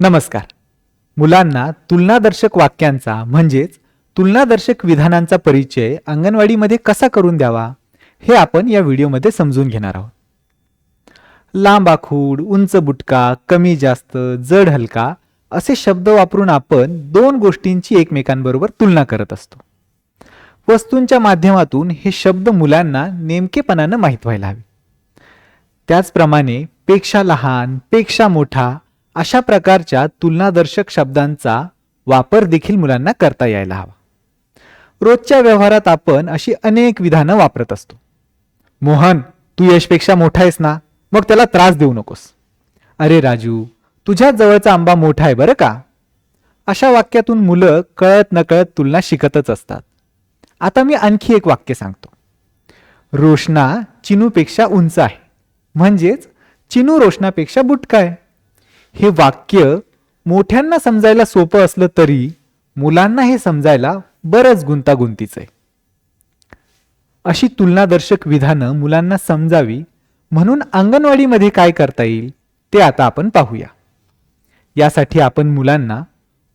नमस्कार. मुलांना तुलनादर्शक वाक्यांचा म्हणजेच तुलनादर्शक विधानांचा परिचय अंगणवाडीमध्ये कसा करून द्यावा हे आपण या व्हिडिओमध्ये समजून घेणार आहोत. लांब आखूड उंच बुटका कमी जास्त जड हलका असे शब्द वापरून आपण दोन गोष्टींची एकमेकांबरोबर तुलना करत असतो. वस्तूंच्या माध्यमातून हे शब्द मुलांना नेमकेपणानं माहीत व्हायला हवे. त्याचप्रमाणे पेक्षा लहानपेक्षा मोठा अशा प्रकारच्या तुलनादर्शक शब्दांचा वापर देखील मुलांना करता यायला हवा. रोजच्या व्यवहारात आपण अशी अनेक विधानं वापरत असतो. मोहन तू यशपेक्षा मोठा आहेस ना? मग त्याला त्रास देऊ नकोस. अरे राजू तुझ्या जवळचा आंबा मोठा आहे बरं का? अशा वाक्यातून मुलं कळत नकळत तुलना शिकतच असतात. आता मी आणखी एक वाक्य सांगतो. रोशना चिनूपेक्षा उंच आहे. म्हणजेच चिनू रोशनापेक्षा बुटका आहे. हे वाक्य मोठ्यांना समजायला सोपं असलं तरी मुलांना हे समजायला बरंच गुंतागुंतीचं आहे. अशी तुलनादर्शक विधानं मुलांना समजावी म्हणून अंगणवाडीमध्ये काय करता येईल ते आता आपण पाहूया. यासाठी आपण मुलांना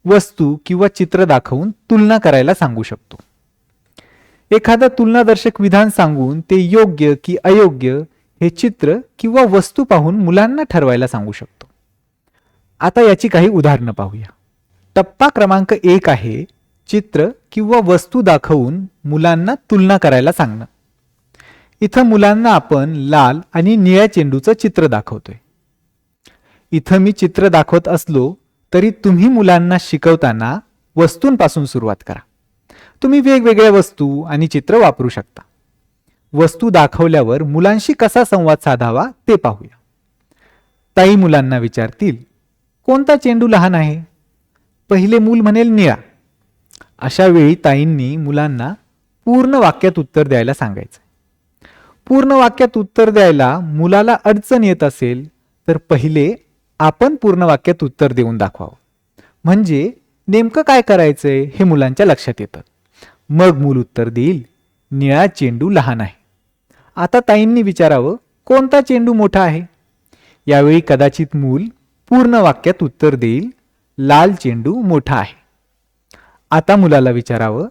वस्तू किंवा चित्र दाखवून तुलना करायला सांगू शकतो. एखादं तुलनादर्शक विधान सांगून ते योग्य की अयोग्य हे चित्र किंवा वस्तू पाहून मुलांना ठरवायला सांगू शकतो. आता याची काही उदाहरणं पाहूया. टप्पा क्रमांक एक आहे चित्र किंवा वस्तू दाखवून मुलांना तुलना करायला सांगणं. इथं मुलांना आपण लाल आणि निळ्या चेंडूचं चित्र दाखवतोय. इथं मी चित्र दाखवत असलो तरी तुम्ही मुलांना शिकवताना वस्तूंपासून सुरुवात करा. तुम्ही वेगवेगळ्या वस्तू आणि चित्र वापरू शकता. वस्तू दाखवल्यावर मुलांशी कसा संवाद साधावा ते पाहूया. ताई मुलांना विचारतील कोणता चेंडू लहान आहे? पहिले मूल म्हणेल निळा. अशा वेळी ताईंनी मुलांना पूर्ण वाक्यात उत्तर द्यायला सांगायचं. पूर्ण वाक्यात उत्तर द्यायला मुलाला अडचण येत असेल तर पहिले आपण पूर्ण वाक्यात उत्तर देऊन दाखवावं. म्हणजे नेमकं काय करायचंय हे मुलांच्या लक्षात येतं. मग मूल उत्तर देईल निळा चेंडू लहान आहे. आता ताईंनी विचारावं कोणता चेंडू मोठा आहे? यावेळी कदाचित मूल पूर्ण वाक्यात उत्तर देईल लाल चेंडू मोठा आहे. आता मुलाला विचारावं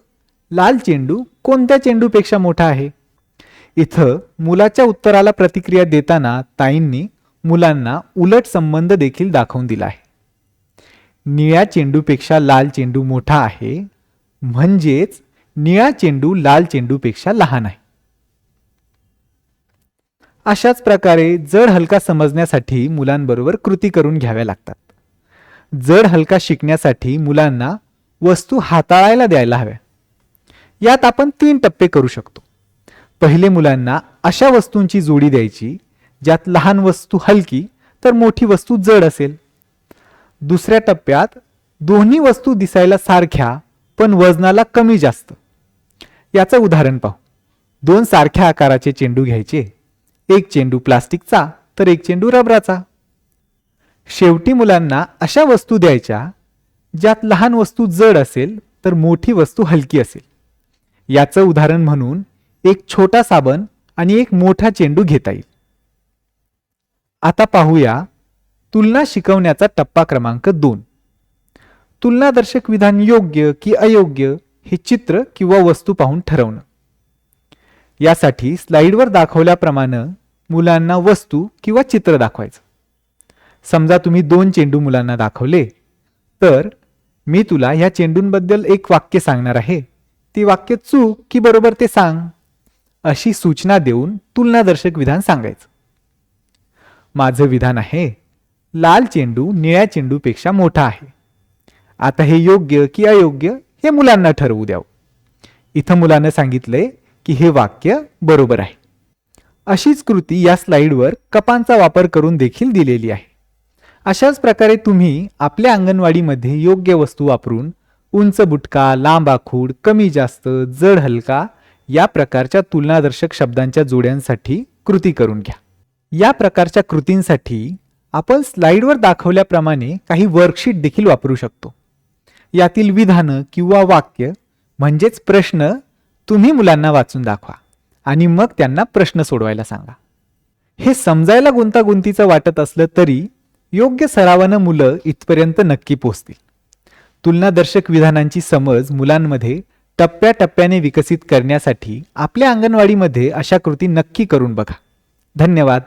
लाल चेंडू कोणत्या चेंडूपेक्षा मोठा आहे? इथं मुलाच्या उत्तराला प्रतिक्रिया देताना ताईंनी मुलांना उलट संबंध देखील दाखवून दिला आहे. निळ्या चेंडूपेक्षा लाल चेंडू मोठा आहे म्हणजेच निळा चेंडू लाल चेंडूपेक्षा लहान आहे. अशाच प्रकारे जड हलका समजण्यासाठी मुलांबरोबर कृती करून घ्याव्या लागतात. जड हलका शिकण्यासाठी मुलांना वस्तू हाताळायला द्यायला हव्या. यात आपण तीन टप्पे करू शकतो. पहिले मुलांना अशा वस्तूंची जोडी द्यायची ज्यात लहान वस्तू हलकी तर मोठी वस्तू जड असेल. दुसऱ्या टप्प्यात दोन्ही वस्तू दिसायला सारख्या पण वजनाला कमी जास्त. याचं उदाहरण पाहू. दोन सारख्या आकाराचे चेंडू घ्यायचे. एक चेंडू प्लास्टिकचा तर एक चेंडू रबराचा. शेवटी मुलांना अशा वस्तू द्यायच्या ज्यात लहान वस्तू जड असेल तर मोठी वस्तू हलकी असेल. याचं उदाहरण म्हणून एक छोटा साबण आणि एक मोठा चेंडू घेता येईल. आता पाहूया तुलना शिकवण्याचा टप्पा क्रमांक दोन. तुलनादर्शक विधान योग्य की अयोग्य हे चित्र किंवा वस्तू पाहून ठरवणं. यासाठी स्लाईडवर दाखवल्याप्रमाणे मुलांना वस्तू किंवा चित्र दाखवायचं. समजा तुम्ही दोन चेंडू मुलांना दाखवले तर मी तुला ह्या चेंडूंबद्दल एक वाक्य सांगणार आहे. ती वाक्य चूक की बरोबर ते सांग अशी सूचना देऊन तुलनादर्शक विधान सांगायचं. माझं विधान आहे लाल चेंडू निळ्या चेंडूपेक्षा मोठा आहे. आता हे योग्य की अयोग्य हे मुलांना ठरवू द्यावं. इथं मुलानं सांगितलंय की हे वाक्य बरोबर आहे. अशीच कृती या स्लाइडवर कपांचा वापर करून देखील दिलेली आहे. अशाच प्रकारे तुम्ही आपल्या अंगणवाडीमध्ये योग्य वस्तू वापरून उंच बुटका लांब आखूड कमी जास्त जड हलका या प्रकारच्या तुलनादर्शक शब्दांच्या जोड्यांसाठी कृती करून घ्या. या प्रकारच्या कृतींसाठी आपण स्लाइडवर दाखवल्याप्रमाणे काही वर्कशीट देखील वापरू शकतो. यातील विधानं किंवा वाक्य म्हणजेच प्रश्न तुम्ही मुलांना वाचून दाखवा आणि मग त्यांना प्रश्न सोडवायला सांगा. हे समजायला गुंतागुंतीचं वाटत असलं तरी योग्य सरावानं मुलं इथपर्यंत नक्की पोहोचतील. तुलनादर्शक विधानांची समज मुलांमध्ये टप्प्याटप्प्याने विकसित करण्यासाठी आपल्या अंगणवाडीमध्ये अशा कृती नक्की करून बघा. धन्यवाद.